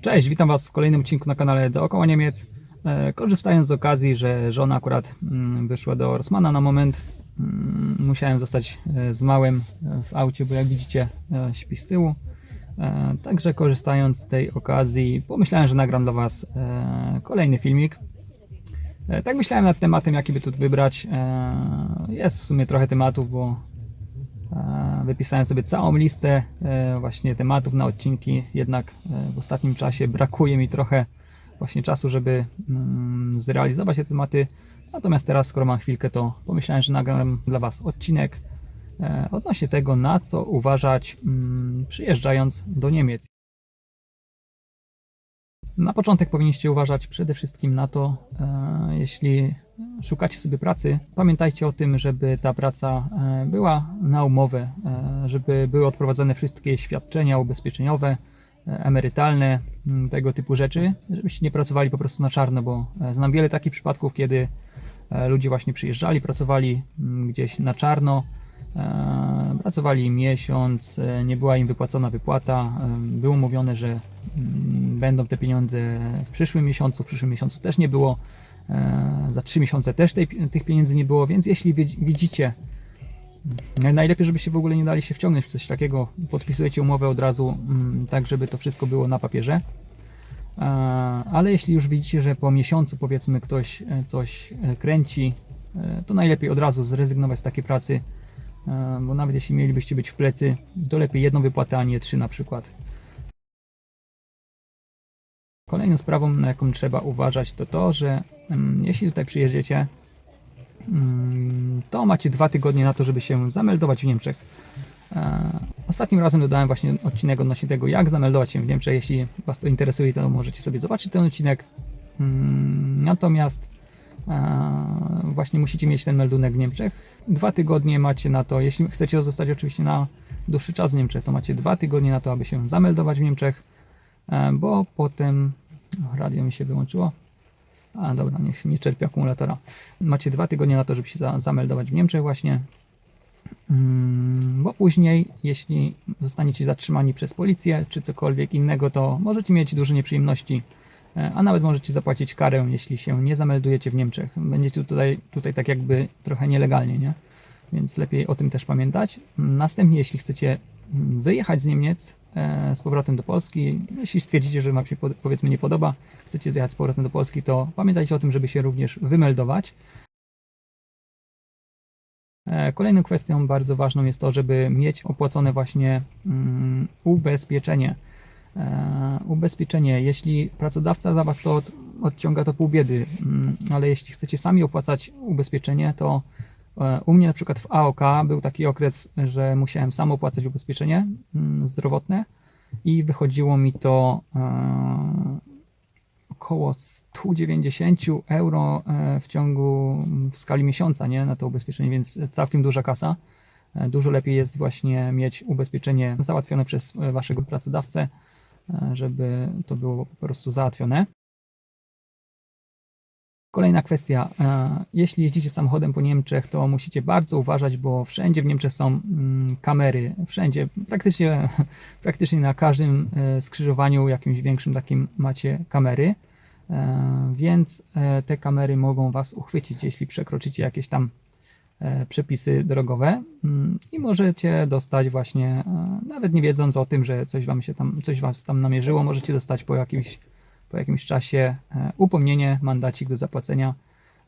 Cześć, witam Was w kolejnym odcinku na kanale Dookoła Niemiec. E, Korzystając z okazji, że żona akurat mm, wyszła do Rosmana na moment, mm, musiałem zostać e, z małym e, w aucie, bo jak widzicie śpi z tyłu. Także korzystając z tej okazji, pomyślałem, że nagram dla Was kolejny filmik. Tak myślałem nad tematem, jaki by tu wybrać. Jest w sumie trochę tematów, bo Wypisałem sobie całą listę e, właśnie tematów na odcinki, jednak e, w ostatnim czasie brakuje mi trochę właśnie czasu, żeby mm, zrealizować te tematy. Natomiast teraz, skoro mam chwilkę, to pomyślałem, że nagram dla Was odcinek e, odnośnie tego, na co uważać mm, przyjeżdżając do Niemiec. Na początek powinniście uważać przede wszystkim na to, jeśli szukacie sobie pracy, pamiętajcie o tym, żeby ta praca e, była na umowę, e, żeby były odprowadzone wszystkie świadczenia ubezpieczeniowe, e, emerytalne, m, tego typu rzeczy, żebyście nie pracowali po prostu na czarno, bo znam wiele takich przypadków, kiedy ludzie właśnie przyjeżdżali, pracowali m, gdzieś na czarno, pracowali miesiąc, nie była im wypłacona wypłata, było mówione, że mm, będą te pieniądze w przyszłym miesiącu, w przyszłym miesiącu też nie było. E, Za 3 miesiące też tej, tych pieniędzy nie było, więc jeśli widzicie, mm, najlepiej, żebyście w ogóle nie dali się wciągnąć w coś takiego, podpisujecie umowę od razu, mm, tak żeby to wszystko było na papierze. E, Ale jeśli już widzicie, że po miesiącu powiedzmy ktoś e, coś kręci, to najlepiej od razu zrezygnować z takiej pracy, bo nawet jeśli mielibyście być w plecy, to lepiej jedną wypłatę, a nie trzy na przykład. Kolejną sprawą, na jaką trzeba uważać, to to, że mm, jeśli tutaj przyjedziecie, mm, to macie dwa tygodnie na to, żeby się zameldować w Niemczech. E, Ostatnim razem dodałem właśnie odcinek odnośnie tego, jak zameldować się w Niemczech. Jeśli Was to interesuje, to możecie sobie zobaczyć ten odcinek. Mm, Natomiast e, właśnie musicie mieć ten meldunek w Niemczech. Dwa tygodnie macie na to, jeśli chcecie zostać oczywiście na dłuższy czas w Niemczech, to macie dwa tygodnie na to, aby się zameldować w Niemczech, e, bo potem radio mi się wyłączyło. A dobra, niech nie czerpie akumulatora. Macie dwa tygodnie na to, żeby się za, zameldować w Niemczech właśnie. Mm, Bo później, jeśli zostaniecie zatrzymani przez policję czy cokolwiek innego, to możecie mieć duże nieprzyjemności, e, a nawet możecie zapłacić karę, jeśli się nie zameldujecie w Niemczech. Będziecie tutaj, tutaj tak jakby trochę nielegalnie, nie? Więc lepiej o tym też pamiętać. Następnie, jeśli chcecie wyjechać z Niemiec e, z powrotem do Polski, jeśli stwierdzicie, że Wam się po- powiedzmy nie podoba, chcecie zjechać z powrotem do Polski, to pamiętajcie o tym, żeby się również wymeldować. E, Kolejną kwestią bardzo ważną jest to, żeby mieć opłacone właśnie mm, ubezpieczenie. E, Ubezpieczenie, jeśli pracodawca za Was to od, odciąga, to pół biedy, mm, ale jeśli chcecie sami opłacać ubezpieczenie, to u mnie na przykład w AOK był taki okres, że musiałem sam opłacać ubezpieczenie mm, zdrowotne i wychodziło mi to e, około 190 euro e, w ciągu w skali miesiąca, nie, na to ubezpieczenie, więc całkiem duża kasa. E, Dużo lepiej jest właśnie mieć ubezpieczenie załatwione przez e, waszego pracodawcę, e, żeby to było po prostu załatwione. Kolejna kwestia. e, Jeśli jeździcie samochodem po Niemczech, to musicie bardzo uważać, bo wszędzie w Niemczech są mm, kamery. Wszędzie, praktycznie, praktycznie na każdym e, skrzyżowaniu jakimś większym takim macie kamery. E, Więc te kamery mogą Was uchwycić, jeśli przekroczycie jakieś tam przepisy drogowe mm, i możecie dostać właśnie, nawet nie wiedząc o tym, że coś Wam się tam, coś Was tam namierzyło, możecie dostać po jakimś, po jakimś czasie e, upomnienie, mandacik do zapłacenia.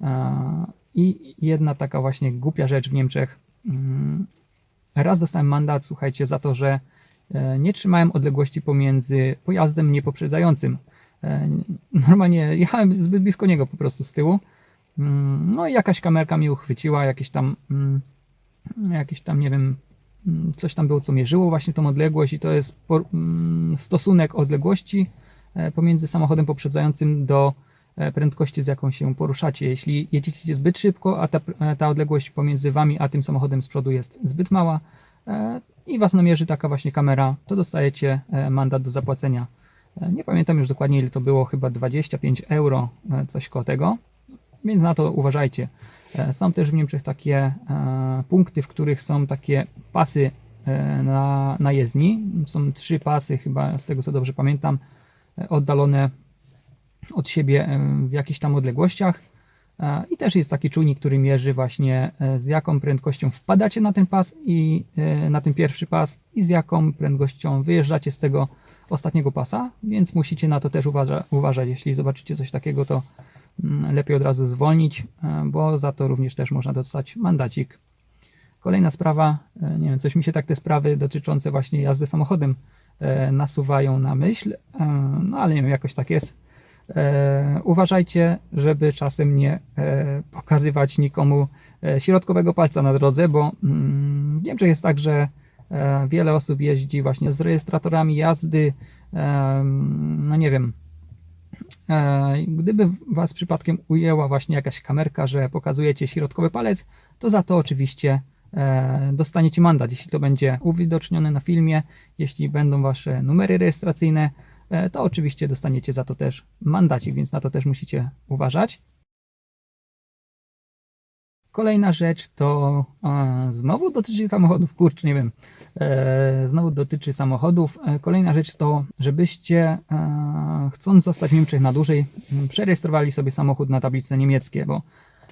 E, I jedna taka właśnie głupia rzecz w Niemczech. mm, Raz dostałem mandat, słuchajcie, za to, że e, nie trzymałem odległości pomiędzy pojazdem niepoprzedzającym. Normalnie jechałem zbyt blisko niego po prostu z tyłu. Mm, No i jakaś kamerka mi uchwyciła, jakieś tam, mm, jakieś tam, nie wiem, coś tam było, co mierzyło właśnie tą odległość i to jest stosunek odległości pomiędzy samochodem poprzedzającym do e, prędkości, z jaką się poruszacie. Jeśli jedziecie zbyt szybko, a ta, e, ta odległość pomiędzy wami a tym samochodem z przodu jest zbyt mała e, i was namierzy taka właśnie kamera, to dostajecie e, mandat do zapłacenia. E, Nie pamiętam już dokładnie ile to było, chyba 25 euro, e, coś koło tego, więc na to uważajcie. E, Są też w Niemczech takie e, punkty, w których są takie pasy e, na, na jezdni. Są trzy pasy, chyba z tego co dobrze pamiętam. Oddalone od siebie w jakichś tam odległościach. E, I też jest taki czujnik, który mierzy właśnie e, z jaką prędkością wpadacie na ten pas i e, na ten pierwszy pas i z jaką prędkością wyjeżdżacie z tego ostatniego pasa, więc musicie na to też uważa, uważać. Jeśli zobaczycie coś takiego, to mm, lepiej od razu zwolnić, bo za to również też można dostać mandacik. Kolejna sprawa, nie wiem, coś mi się tak te sprawy dotyczące właśnie jazdy samochodem nasuwają na myśl, e, no ale nie wiem, jakoś tak jest. E, uważajcie, żeby czasem nie e, pokazywać nikomu e, środkowego palca na drodze, bo mm, w Niemczech jest tak, że e, wiele osób jeździ właśnie z rejestratorami jazdy, e, no nie wiem, e, gdyby was przypadkiem ujęła właśnie jakaś kamerka, że pokazujecie środkowy palec, to za to oczywiście e, dostaniecie mandat, jeśli to będzie uwidocznione na filmie, jeśli będą wasze numery rejestracyjne, e, to oczywiście dostaniecie za to też mandacik, więc na to też musicie uważać. Kolejna rzecz to e, znowu dotyczy samochodów, kurczę, nie wiem, e, znowu dotyczy samochodów. E, kolejna rzecz to, żebyście e, chcąc zostać w Niemczech na dłużej, przerejestrowali sobie samochód na tablice niemieckie, bo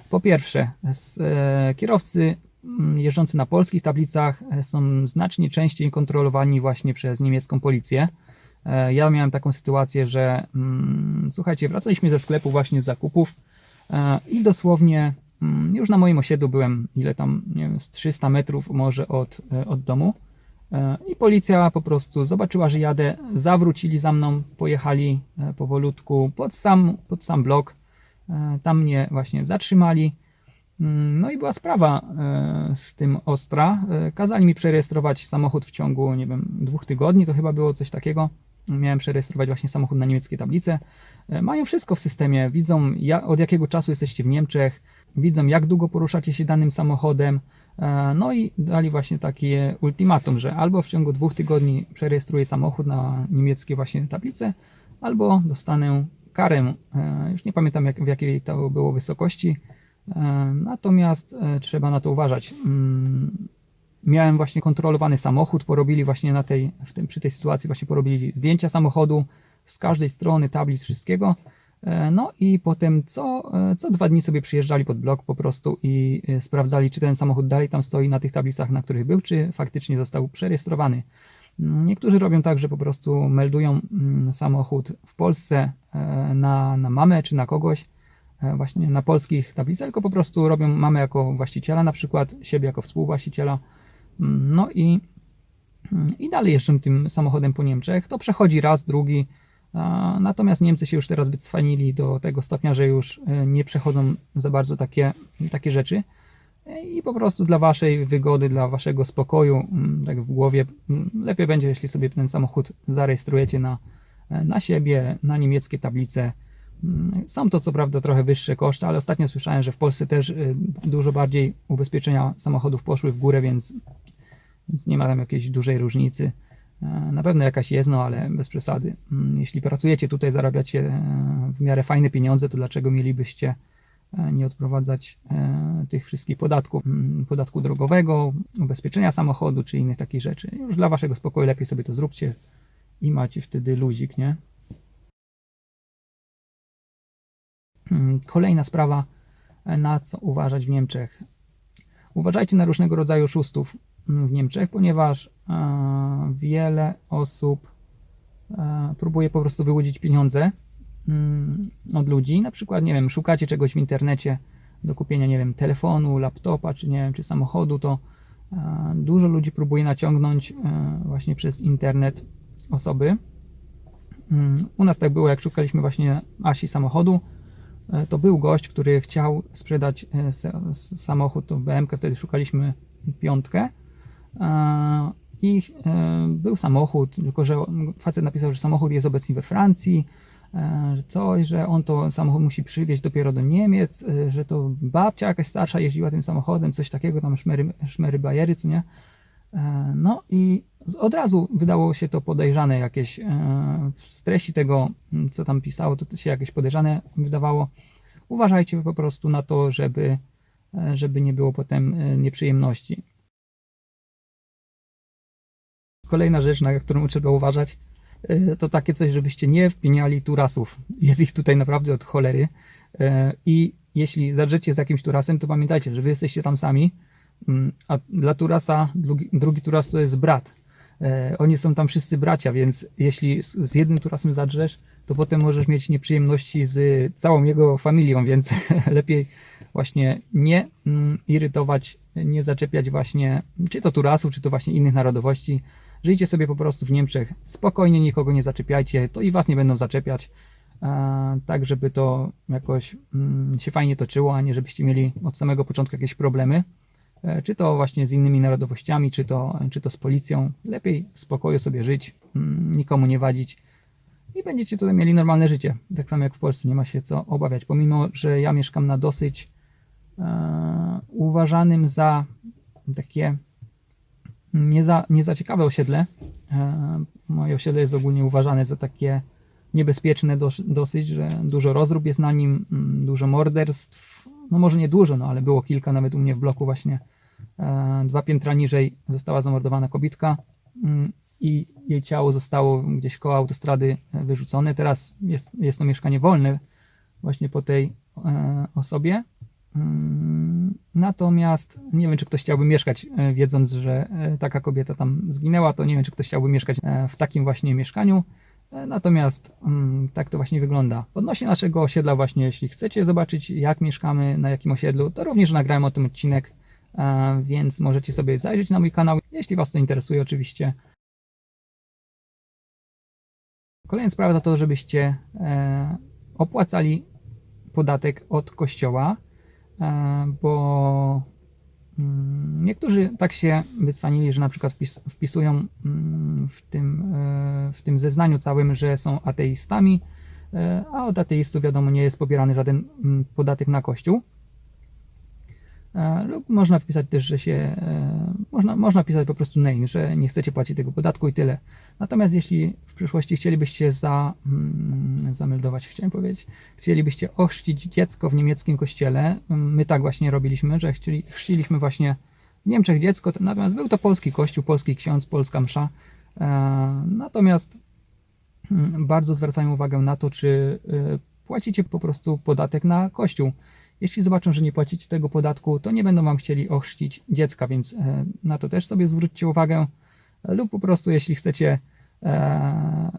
po pierwsze, s- e, kierowcy jeżdżący na polskich tablicach e, są znacznie częściej kontrolowani właśnie przez niemiecką policję. E, Ja miałem taką sytuację, że mm, słuchajcie, wracaliśmy ze sklepu właśnie z zakupów e, i dosłownie mm, już na moim osiedlu byłem, ile tam, nie wiem, z 300 metrów może od, od domu. I policja po prostu zobaczyła, że jadę, zawrócili za mną, pojechali powolutku pod sam, pod sam blok. Tam mnie właśnie zatrzymali. Mm, No i była sprawa e, z tym ostra. E, Kazali mi przerejestrować samochód w ciągu, nie wiem, dwóch tygodni, to chyba było coś takiego. Miałem przerejestrować właśnie samochód na niemieckie tablice. E, Mają wszystko w systemie, widzą od jakiego czasu jesteście w Niemczech, widzą jak długo poruszacie się danym samochodem. No i dali właśnie takie ultimatum, że albo w ciągu dwóch tygodni przerejestruję samochód na niemieckie właśnie tablice, albo dostanę karę. Już nie pamiętam jak, w jakiej to było wysokości. E, Natomiast e, trzeba na to uważać. Mm, Miałem właśnie kontrolowany samochód, porobili właśnie na tej, w tym, przy tej sytuacji właśnie porobili zdjęcia samochodu z każdej strony, tablic, wszystkiego. E, No i potem co, co dwa dni sobie przyjeżdżali pod blok po prostu i sprawdzali, czy ten samochód dalej tam stoi na tych tablicach, na których był, czy faktycznie został przerejestrowany. Mm, Niektórzy robią tak, że po prostu meldują mm, samochód w Polsce na, na mamę czy na kogoś, właśnie na polskich tablicach, tylko po prostu robią mamę jako właściciela, na przykład siebie jako współwłaściciela. Mm, No i, mm, i dalej jeżdżą tym samochodem po Niemczech. To przechodzi raz, drugi. Natomiast Niemcy się już teraz wycwanili do tego stopnia, że już e, nie przechodzą za bardzo takie, takie rzeczy. E, I po prostu dla waszej wygody, dla waszego spokoju, mm, tak w głowie, lepiej będzie, jeśli sobie ten samochód zarejestrujecie na, e, na siebie, na niemieckie tablice. Są to co prawda trochę wyższe koszty, ale ostatnio słyszałem, że w Polsce też y, dużo bardziej ubezpieczenia samochodów poszły w górę, więc, więc nie ma tam jakiejś dużej różnicy. E, Na pewno jakaś jest, no ale bez przesady. Mm, Jeśli pracujecie tutaj, zarabiacie e, w miarę fajne pieniądze, to dlaczego mielibyście e, nie odprowadzać tych wszystkich podatków, mm, podatku drogowego, ubezpieczenia samochodu czy innych takich rzeczy. Już dla waszego spokoju lepiej sobie to zróbcie i macie wtedy luzik, nie? Kolejna sprawa, e, na co uważać w Niemczech. Uważajcie na różnego rodzaju oszustów mm, w Niemczech, ponieważ e, wiele osób e, próbuje po prostu wyłudzić pieniądze mm, od ludzi. Na przykład, nie wiem, szukacie czegoś w internecie do kupienia, nie wiem, telefonu, laptopa, czy nie wiem, czy samochodu, to dużo ludzi próbuje naciągnąć właśnie przez internet osoby. Mm, U nas tak było, jak szukaliśmy właśnie Asi samochodu, to był gość, który chciał sprzedać e, samochód, to BMK, wtedy szukaliśmy piątkę e, i e, był samochód, tylko że facet napisał, że samochód jest obecnie we Francji, e, że coś, że on to samochód musi przywieźć dopiero do Niemiec, e, że to babcia jakaś starsza jeździła tym samochodem, coś takiego, tam szmery, szmery bajery, co nie? E, No i od razu wydało się to podejrzane jakieś, e, z treści tego, co tam pisało, to się jakieś podejrzane wydawało. Uważajcie po prostu na to, żeby, e, żeby nie było potem e, nieprzyjemności. Kolejna rzecz, na którą trzeba uważać, e, to takie coś, żebyście nie wpiniali turasów. Jest ich tutaj naprawdę od cholery. E, I jeśli zadrzecie z jakimś turasem, to pamiętajcie, że wy jesteście tam sami, a dla turasa drugi, drugi turas to jest brat. E, Oni są tam wszyscy bracia, więc jeśli z- z jednym turasem zadrzesz, to potem możesz mieć nieprzyjemności z całą jego familią, więc lepiej właśnie nie mm, irytować, nie zaczepiać właśnie czy to turasów, czy to właśnie innych narodowości. Żyjcie sobie po prostu w Niemczech spokojnie, nikogo nie zaczepiajcie, to i was nie będą zaczepiać, e, tak żeby to jakoś mm, się fajnie toczyło, a nie żebyście mieli od samego początku jakieś problemy. E, Czy to właśnie z innymi narodowościami, czy to, czy to z policją. Lepiej w spokoju sobie żyć, mm, nikomu nie wadzić i będziecie tutaj mieli normalne życie. Tak samo jak w Polsce, nie ma się co obawiać. Pomimo, że ja mieszkam na dosyć e, uważanym za takie nie za, nie za ciekawe osiedle. E, moje osiedle jest ogólnie uważane za takie niebezpieczne dos, dosyć, że dużo rozrób jest na nim, mm, dużo morderstw. No może nie dużo, no ale było kilka nawet u mnie w bloku właśnie. E, dwa piętra niżej została zamordowana kobitka mm, i jej ciało zostało gdzieś koło autostrady e, wyrzucone. Teraz jest, jest to mieszkanie wolne właśnie po tej e, osobie. Mm, Natomiast nie wiem, czy ktoś chciałby mieszkać, e, wiedząc, że e, taka kobieta tam zginęła, to nie wiem, czy ktoś chciałby mieszkać e, w takim właśnie mieszkaniu. Natomiast mm, tak to właśnie wygląda. Odnośnie naszego osiedla, właśnie, jeśli chcecie zobaczyć, jak mieszkamy, na jakim osiedlu, to również nagrałem o tym odcinek, e, więc możecie sobie zajrzeć na mój kanał, jeśli Was to interesuje, oczywiście. Kolejna sprawa to to, żebyście e, opłacali podatek od kościoła, e, bo niektórzy tak się wycwanili, że na przykład wpis, wpisują mm, w tym, e, w tym zeznaniu całym, że są ateistami, e, a od ateistów wiadomo nie jest pobierany żaden mm, podatek na kościół. E, Lub można wpisać też, że się. Można, można wpisać po prostu name, że nie chcecie płacić tego podatku i tyle. Natomiast jeśli w przyszłości chcielibyście za, mm, zameldować, chciałem powiedzieć, chcielibyście ochrzcić dziecko w niemieckim kościele, mm, my tak właśnie robiliśmy, że chcieli, chrzciliśmy właśnie w Niemczech dziecko, to- natomiast był to polski kościół, polski ksiądz, polska msza. E, Natomiast mm, bardzo zwracają uwagę na to, czy e, płacicie po prostu podatek na kościół. Jeśli zobaczą, że nie płacicie tego podatku, to nie będą wam chcieli ochrzcić dziecka, więc e, na to też sobie zwróćcie uwagę. E, Lub po prostu, jeśli chcecie e,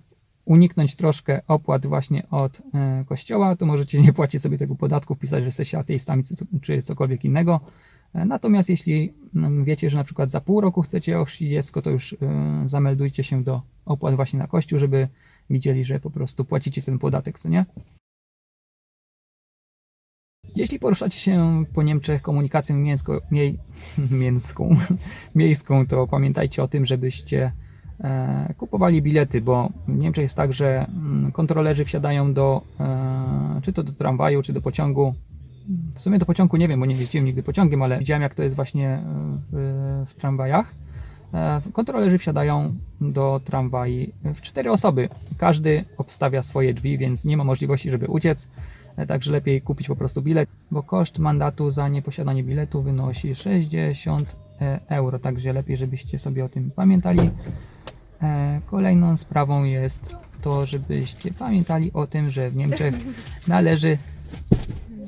uniknąć troszkę opłat właśnie od kościoła, to możecie nie płacić sobie tego podatku, wpisać, że jesteście ateistami czy, cokolwiek innego. Natomiast jeśli wiecie, że na przykład za pół roku chcecie ochrzcić dziecko, to już zameldujcie się do opłat właśnie na kościół, żeby widzieli, że po prostu płacicie ten podatek, co nie? Jeśli poruszacie się po Niemczech komunikacją mięsko, miej, mięską, miejską, to pamiętajcie o tym, żebyście e, kupowali bilety, bo w Niemczech jest tak, że mm, kontrolerzy wsiadają do, e, czy to do tramwaju, czy do pociągu. W sumie do pociągu nie wiem, bo nie jeździłem nigdy pociągiem, ale widziałem jak to jest właśnie w, w tramwajach. E, Kontrolerzy wsiadają do tramwaj w cztery osoby. Każdy obstawia swoje drzwi, więc nie ma możliwości, żeby uciec. E, Także lepiej kupić po prostu bilet, bo koszt mandatu za nieposiadanie biletu wynosi 60 e, euro. Także lepiej, żebyście sobie o tym pamiętali. E, Kolejną sprawą jest to, żebyście pamiętali o tym, że w Niemczech należy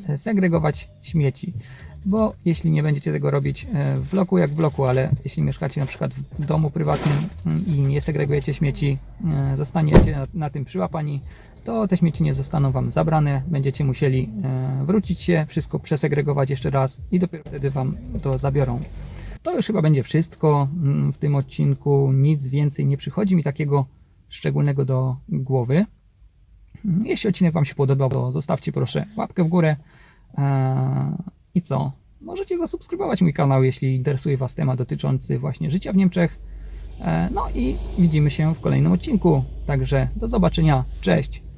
e, segregować śmieci. Bo jeśli nie będziecie tego robić w bloku jak w bloku, ale jeśli mieszkacie na przykład w domu prywatnym mm, i nie segregujecie śmieci, zostaniecie na, na tym przyłapani, to te śmieci nie zostaną Wam zabrane. Będziecie musieli e, wrócić się, wszystko przesegregować jeszcze raz i dopiero wtedy Wam to zabiorą. To już chyba będzie wszystko mm, w tym odcinku. Nic więcej nie przychodzi mi takiego szczególnego do głowy. Mm, Jeśli odcinek Wam się podobał, to zostawcie proszę łapkę w górę. Eee, I co? Możecie zasubskrybować mój kanał, jeśli interesuje Was temat dotyczący właśnie życia w Niemczech. Eee, No i widzimy się w kolejnym odcinku. Także do zobaczenia. Cześć!